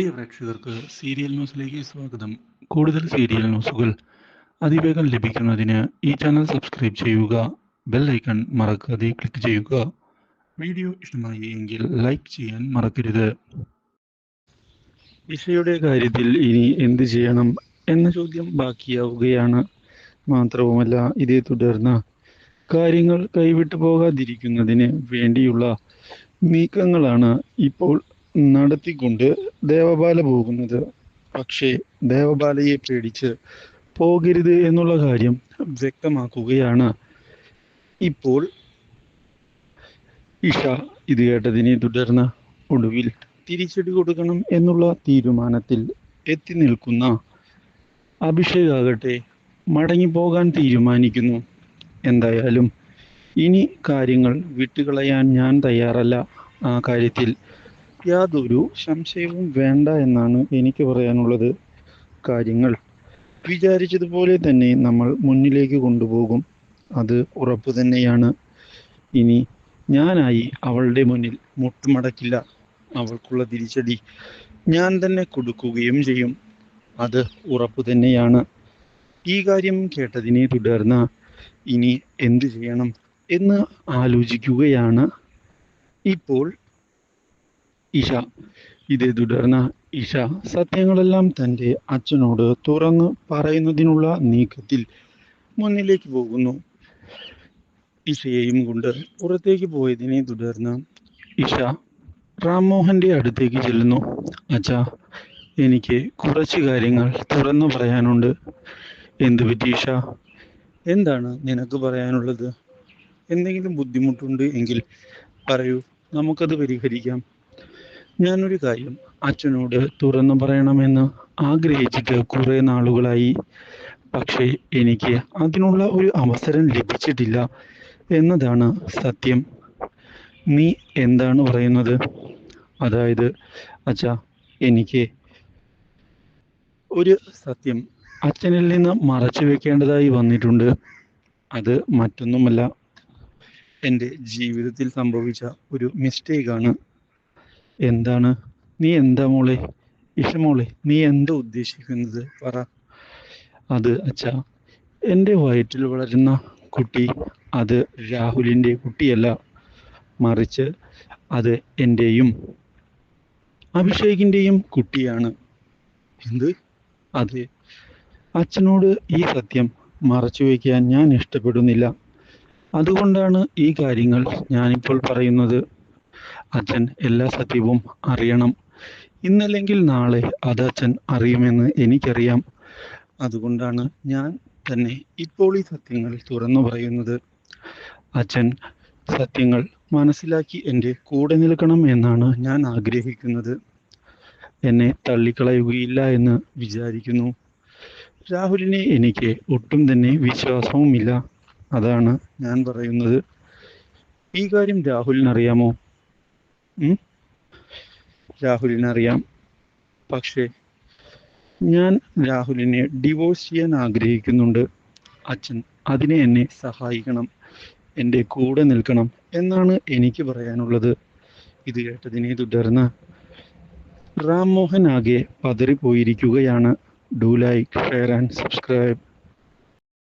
പ്രിയ പ്രേക്ഷകർക്ക് സീരിയൽ ന്യൂസിലേക്ക് സ്വാഗതം. കൂടുതൽ സീരിയൽ ന്യൂസുകൾ അതിവേഗം ലഭിക്കുന്നതിന് ഈ ചാനൽ സബ്സ്ക്രൈബ് ചെയ്യുക ബെൽ ഐക്കൺ മറക്കാതെ ക്ലിക്ക് ചെയ്യുക. വീഡിയോ ഇഷ്ടമായി എങ്കിൽ ലൈക്ക് ചെയ്യാൻ മറക്കരുത്. ഇഷയുടെ കാര്യത്തിൽ ഇനി എന്ത് ചെയ്യണം എന്ന ചോദ്യം ബാക്കിയാവുകയാണ്. മാത്രവുമല്ല ഇതേ തുടർന്ന് കാര്യങ്ങൾ കൈവിട്ടു പോകാതിരിക്കുന്നതിന് വേണ്ടിയുള്ള നീക്കങ്ങളാണ് ഇപ്പോൾ നടത്തിക്കൊണ്ട് ദേവബാല പോകുന്നത്. പക്ഷേ ദേവബാലയെ പേടിച്ച് പോകരുത് എന്നുള്ള കാര്യം വ്യക്തമാക്കുകയാണ്. ഇപ്പോൾ ഇഷ ഇത് കേട്ടതിനെ തുടർന്ന് ഒടുവിൽ തിരിച്ചടി കൊടുക്കണം എന്നുള്ള തീരുമാനത്തിൽ എത്തി നിൽക്കുന്ന അഭിഷേകാകട്ടെ മടങ്ങിപ്പോകാൻ തീരുമാനിക്കുന്നു. എന്തായാലും ഇനി കാര്യങ്ങൾ വിട്ടുകളയാൻ ഞാൻ തയ്യാറല്ല ആ കാര്യത്തിൽ. യാതൊരു സംശയവും വേണ്ട എന്നാണ് എനിക്ക് പറയാനുള്ളത്. കാര്യങ്ങൾ. വിചാരിച്ചതുപോലെ തന്നെ നമ്മൾ മുന്നിലേക്ക് കൊണ്ടുപോകും. അത് ഉറപ്പ് തന്നെയാണ്. ഇനി ഞാനായി അവളുടെ മുന്നിൽ മുട്ടുമടക്കില്ല. അവൾക്കുള്ള തിരിച്ചടി ഞാൻ തന്നെ കൊടുക്കുകയും ചെയ്യും. അത് ഉറപ്പ് തന്നെയാണ്. ഈ കാര്യം കേട്ടതിനെ തുടർന്ന് ഇനി എന്ത് ചെയ്യണം എന്ന് ആലോചിക്കുകയാണ്. ഇപ്പോൾ ഇഷ ഇതേ തുടർന്ന് ഇഷ സത്യങ്ങളെല്ലാം തന്റെ അച്ഛനോട് തുറന്ന് പറയുന്നതിനുള്ള നീക്കത്തിൽ മുന്നിലേക്ക് പോകുന്നു. ഇഷയെയും കൊണ്ട് പുറത്തേക്ക് പോയതിനെ തുടർന്ന് ഇഷ റാംമോഹന്റെ അടുത്തേക്ക് ചെല്ലുന്നു. അച്ഛ എനിക്ക് കുറച്ച് കാര്യങ്ങൾ തുറന്നു പറയാനുണ്ട്. എന്ത് പറ്റി ഇഷ എന്താണ് നിനക്ക് പറയാനുള്ളത്? എന്തെങ്കിലും ബുദ്ധിമുട്ടുണ്ട് എങ്കിൽ പറയൂ. നമുക്കത് പരിഹരിക്കാം. ഞാനൊരു കാര്യം അച്ഛനോട് തുറന്നു പറയണമെന്ന് ആഗ്രഹിച്ചിട്ട് കുറെ നാളുകളായി. പക്ഷേ എനിക്ക് അതിനുള്ള ഒരു അവസരം ലഭിച്ചിട്ടില്ല എന്നതാണ് സത്യം. നീ എന്താണ് പറയുന്നത്? അതായത് അച്ഛാ എനിക്ക് ഒരു സത്യം അച്ഛനിൽ നിന്ന് മറച്ചു വെക്കേണ്ടതായി വന്നിട്ടുണ്ട്. അത് മറ്റൊന്നുമല്ല. എന്റെ ജീവിതത്തിൽ സംഭവിച്ച ഒരു മിസ്റ്റേക്കാണ് എന്താണ്? നീ എന്താ മോളെ? ഇഷമോളെ നീ എന്താ ഉദ്ദേശിക്കുന്നത്? പറ. അത് അച്ഛാ എന്റെ വയറ്റിൽ വളരുന്ന കുട്ടി അത് രാഹുലിന്റെ കുട്ടിയല്ല. മറിച്ച് അത് എന്റെയും അഭിഷേകിന്റെയും കുട്ടിയാണ്. എന്ത്? അത്. അച്ഛനോട് ഈ സത്യം മറച്ചു വയ്ക്കാൻ ഞാൻ ഇഷ്ടപ്പെടുന്നില്ല. അതുകൊണ്ടാണ് ഈ കാര്യങ്ങൾ ഞാനിപ്പോൾ പറയുന്നത്. അച്ഛൻ എല്ലാ സത്യവും അറിയണം. ഇന്നല്ലെങ്കിൽ നാളെ അത് അച്ഛൻ അറിയുമെന്ന് എനിക്കറിയാം. അതുകൊണ്ടാണ് ഞാൻ തന്നെ ഇപ്പോൾ ഈ സത്യങ്ങൾ തുറന്നു പറയുന്നത്. അച്ഛൻ സത്യങ്ങൾ മനസ്സിലാക്കി എന്റെ കൂടെ നിൽക്കണം എന്നാണ് ഞാൻ ആഗ്രഹിക്കുന്നത്. എന്നെ തള്ളിക്കളയുകയില്ല എന്ന് വിചാരിക്കുന്നു. രാഹുലിനെ എനിക്ക് ഒട്ടും തന്നെ വിശ്വാസവുമില്ല. അതാണ് ഞാൻ പറയുന്നത്. ഈ കാര്യം രാഹുലിനറിയാമോ? രാഹുലിനറിയാം പക്ഷേ ഞാൻ രാഹുലിനെ ഡിവോഴ്സ് ചെയ്യാൻ ആഗ്രഹിക്കുന്നുണ്ട്. അച്ഛൻ അതിനെ എന്നെ സഹായിക്കണം എന്റെ കൂടെ നിൽക്കണം എന്നാണ് എനിക്ക് പറയാനുള്ളത്. ഇത് കേട്ടതിനെ തുടർന്ന് റാം മോഹൻ ആകെ പതറിപ്പോയിരിക്കുകയാണ്. Do like share and subscribe